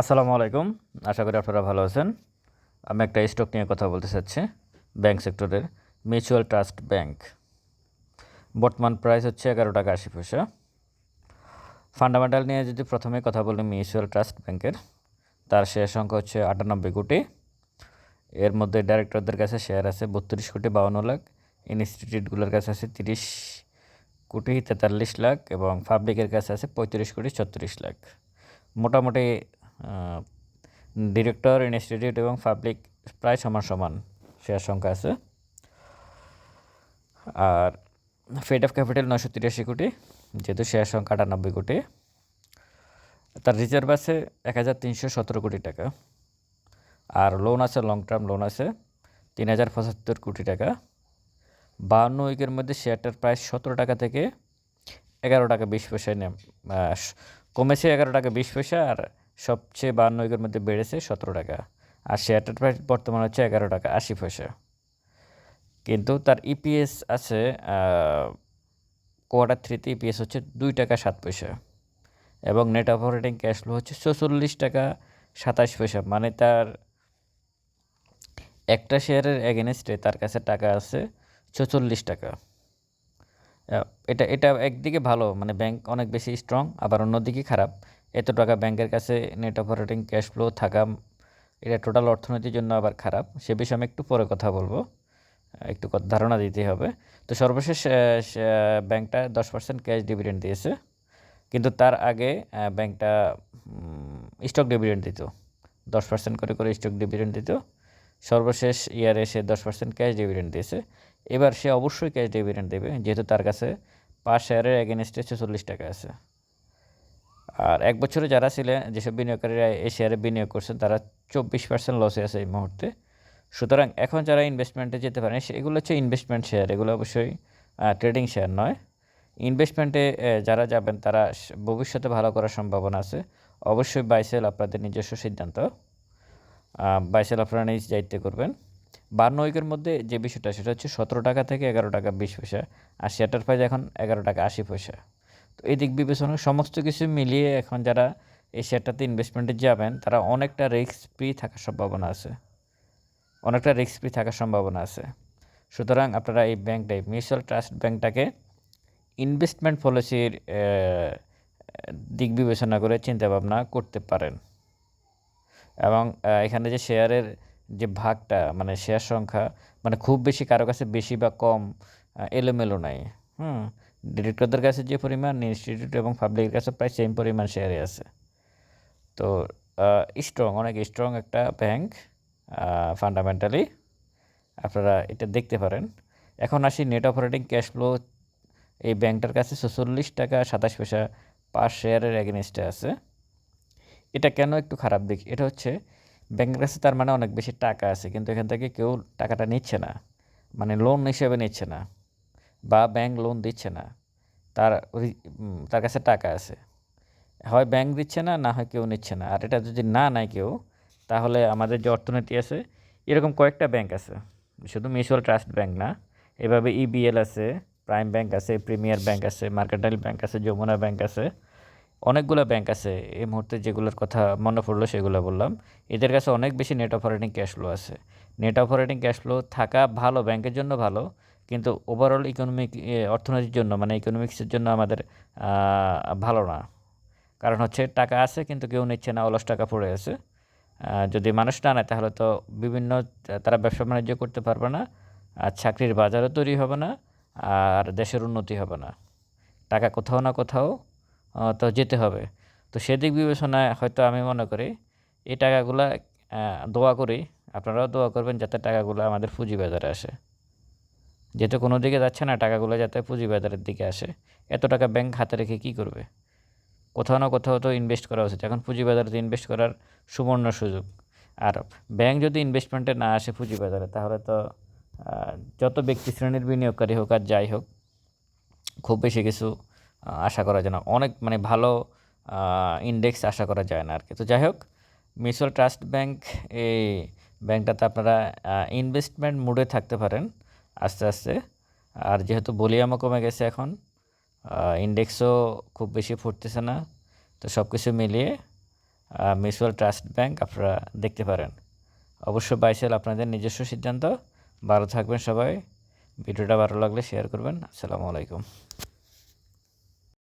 আসসালামু আলাইকুম। আশা করি আপনারা ভালো আছেন। আমি একটা স্টক নিয়ে কথা বলতে চাচ্ছি, ব্যাংক সেক্টরের মিউচুয়াল ট্রাস্ট ব্যাংক। বর্তমান প্রাইস হচ্ছে এগারো টাকা আশি পয়সা। ফান্ডামেন্টাল নিয়ে যদি প্রথমে কথা বলি মিউচুয়াল ট্রাস্ট ব্যাংকের, তার শেয়ার সংখ্যা হচ্ছে আটানব্বই কোটি। এর মধ্যে ডাইরেক্টরদের কাছে শেয়ার আছে বত্রিশ কোটি বাউন্ন লাখ, ইনস্টিটিউটগুলোর কাছে আছে তিরিশ কোটি তেতাল্লিশ লাখ এবং পাবলিকের কাছে আছে পঁয়ত্রিশ কোটি ছত্রিশ লাখ। মোটামুটি ডিরেক্টর ইনস্টিটিউট এবং পাবলিক প্রায় সমান সমান শেয়ার সংখ্যা আছে। আর ফেড অফ ক্যাপিটাল নশো তিরাশি কোটি, যেহেতু শেয়ার সংখ্যা আটানব্বই কোটি। তার রিজার্ভ আছে এক হাজার তিনশো সতেরো কোটি টাকা। আর লোন আছে লং টার্ম লোন আছে, তিন হাজার পঁচাত্তর কোটি টাকা। বাহান্ন উইকের মধ্যে শেয়ারটার প্রায় সতেরো টাকা থেকে এগারো টাকা বিশ পয়সায় কমেছে এগারো টাকা বিশ পয়সা আর সবচেয়ে বাহান্ন উইকের মধ্যে বেড়েছে সতেরো টাকা আর শেয়ারটার প্রাইস বর্তমানে হচ্ছে এগারো টাকা আশি পয়সা। কিন্তু তার ইপিএস আছে কোয়ার্টার থ্রিতে ইপিএস হচ্ছে দুই টাকা সাত পয়সা এবং নেট অপারেটিং ক্যাশ ফ্লো হচ্ছে চৌচল্লিশ টাকা সাতাশ পয়সা। মানে তার একটা শেয়ারের এগেনস্টে তার কাছে টাকা আছে চৌচল্লিশ টাকা। এটা এটা একদিকে ভালো মানে ব্যাংক অনেক বেশি স্ট্রং আবার অন্যদিকে খারাপ। এত টাকা ব্যাংকের কাছে নেট অপারেটিং ক্যাশ ফ্লো থাকা, এটা টোটাল অর্থনীতির জন্য আবার খারাপ। সে বিষয়ে আমি একটু পরে কথা বলব। একটু ধারণা দিতে হবে। তো সর্বশেষ ব্যাংকটা দশ পার্সেন্ট ক্যাশ ডিভিডেন্ড দিয়েছে। কিন্তু তার আগে ব্যাংকটা স্টক ডিভিডেন্ড দিত। দশ পার্সেন্ট করে করে স্টক ডিভিডেন্ড দিত। সর্বশেষ ইয়ারে সে দশ পার্সেন্ট ক্যাশ ডিভিডেন্ড দিয়েছে। এবার সে অবশ্যই ক্যাশ ডিভিডেন্ড দেবে, যেহেতু তার কাছে পাঁচ শেয়ারের এগেনস্টে ছেচল্লিশ টাকা আছে। আর এক বছরে যারা ছিলেন যেসব বিনিয়োগকারীরা এই শেয়ারে বিনিয়োগ করছেন তারা চব্বিশ পার্সেন্ট লসে আছে এই মুহূর্তে। সুতরাং এখন যারা ইনভেস্টমেন্টে যেতে পারেন, এগুলো হচ্ছে ইনভেস্টমেন্ট শেয়ার এগুলো অবশ্যই ট্রেডিং শেয়ার নয়। ইনভেস্টমেন্টে যারা যাবেন, তারা ভবিষ্যতে ভালো করার সম্ভাবনা আছে। অবশ্যই বাইসেল আপনাদের নিজস্ব সিদ্ধান্ত। বাইসেল আপনারা নিজ দায়িত্বে করবেন। বান্ন উইকের মধ্যে যে বিষয়টা, সেটা হচ্ছে সতেরো টাকা থেকে এগারো টাকা বিশ পয়সা, আর শেয়ারটার প্রাইস এখন এগারো টাকা আশি পয়সা। তো এই দিক বিবেচনা সমস্ত কিছু মিলিয়ে এখন যারা এই শেয়ারটাতে ইনভেস্টমেন্টে যাবেন, তারা অনেকটা রিস্ক ফ্রি থাকার সম্ভাবনা আছে। অনেকটা রিস্ক ফ্রি থাকার সম্ভাবনা আছে। সুতরাং আপনারা এই ব্যাংকটাই মিউচুয়াল ট্রাস্ট ব্যাংকটাকে ইনভেস্টমেন্ট পলিসির দিক বিবেচনা করে চিন্তাভাবনা করতে পারেন। এবং এখানে যে শেয়ারের যে ভাগটা মানে শেয়ার সংখ্যা মানে খুব বেশি, কারও কাছে বেশি বা কম এলোমেলো নাই। হুম? ডিরেক্টরদের কাছে যে পরিমাণ, ইনস্টিটিউট এবং পাবলিকের কাছে প্রায় সেম পরিমাণ শেয়ারে আছে। তো স্ট্রং অনেক স্ট্রং একটা ব্যাংক ফান্ডামেন্টালি আপনারা এটা দেখতে পারেন। এখন আসি নেট অপারেটিং ক্যাশ ফ্লো এই ব্যাংকটার কাছে ছচল্লিশ টাকা সাতাশ পয়সা পার শেয়ারের এগেনস্টে আছে। এটা কেন একটু খারাপ দিক? এটা হচ্ছে ব্যাংকের কাছে তার মানে অনেক বেশি টাকা আছে, কিন্তু এখান থেকে কেউ টাকাটা নিচ্ছে না। মানে লোন হিসেবে নিচ্ছে না। বা ব্যাংক লোন দিচ্ছে না, তার তার কাছে টাকা আছে। হয় ব্যাংক দিচ্ছে না না হয় কেউ নিচ্ছে না। আর এটা যদি না নেয় কেউ, তাহলে আমাদের যে অর্থনীতি আছে, এরকম কয়েকটা ব্যাংক আছে। শুধু মিউচুয়াল ট্রাস্ট ব্যাংক না, এভাবে ইবিএল আছে প্রাইম ব্যাংক আছে প্রিমিয়ার ব্যাংক আছে মার্কেটাইল ব্যাংক আছে, যমুনা ব্যাংক আছে, অনেকগুলো ব্যাংক আছে। এই মুহূর্তে যেগুলোর কথা মনে পড়ল সেগুলো বললাম। এদের কাছে অনেক বেশি নেট অপারেটিং ক্যাশ ফ্লো আছে। নেট অপারেটিং ক্যাশ ফ্লো থাকা ভালো ব্যাংকের জন্য ভালো কিন্তু ওভারঅল ইকোনমিক অর্থনীতির জন্য মানে ইকোনমিক্সের জন্য আমাদের ভালো না। কারণ হচ্ছে টাকা আছে কিন্তু কেউ নিচ্ছে না, অলস টাকা পড়ে আছে। যদি মানুষ না নেয় তাহলে তো বিভিন্ন, তারা ব্যবসা বাণিজ্য করতে পারবে না, আর চাকরির বাজারও তৈরি হবে না, আর দেশের উন্নতি হবে না। টাকা কোথাও না কোথাও তো যেতে হবে। তো সেদিক বিবেচনায় হয়তো আমি মনে করি, এই টাকাগুলা দোয়া করি, আপনারাও দোয়া করবেন যাতে টাকাগুলো আমাদের পুঁজিবাজারে আসে। যেহেতু কোনো দিকে যাচ্ছে না, টাকাগুলো যাতে পুঁজিবাজারের দিকে আসে, এত টাকা ব্যাংক হাতে রেখে কী করবে? কোথাও না কোথাও তো ইনভেস্ট করা উচিত। এখন পুঁজিবাজারে ইনভেস্ট করার সুবর্ণ সুযোগ। আর ব্যাংক যদি ইনভেস্টমেন্টে না আসে পুঁজিবাজারে, তাহলে তো যত ব্যক্তি শ্রেণির বিনিয়োগকারী হোক আর যাই হোক, খুব বেশি কিছু আশা করা যায় না। অনেক মানে ভালো ইন্ডেক্স আশা করা যায় না আর কি তো যাই হোক মিউচুয়াল ট্রাস্ট ব্যাংক এই ব্যাংকটাতে আপনারা ইনভেস্টমেন্ট মুডে থাকতে পারেন। আস্তে আস্তে। আর যেহেতু ভলিউমও কমে গেছে এখন ইন্ডেক্সও খুব বেশি ফুটতেছে না। তো সব কিছু মিলিয়ে মিউচুয়াল ট্রাস্ট ব্যাংক আপনারা দেখতে পারেন। অবশ্য বাইসেল আপনাদের নিজস্ব সিদ্ধান্ত। ভালো থাকবেন সবাই। ভিডিওটা ভালো লাগলে শেয়ার করবেন। আসসালামু আলাইকুম।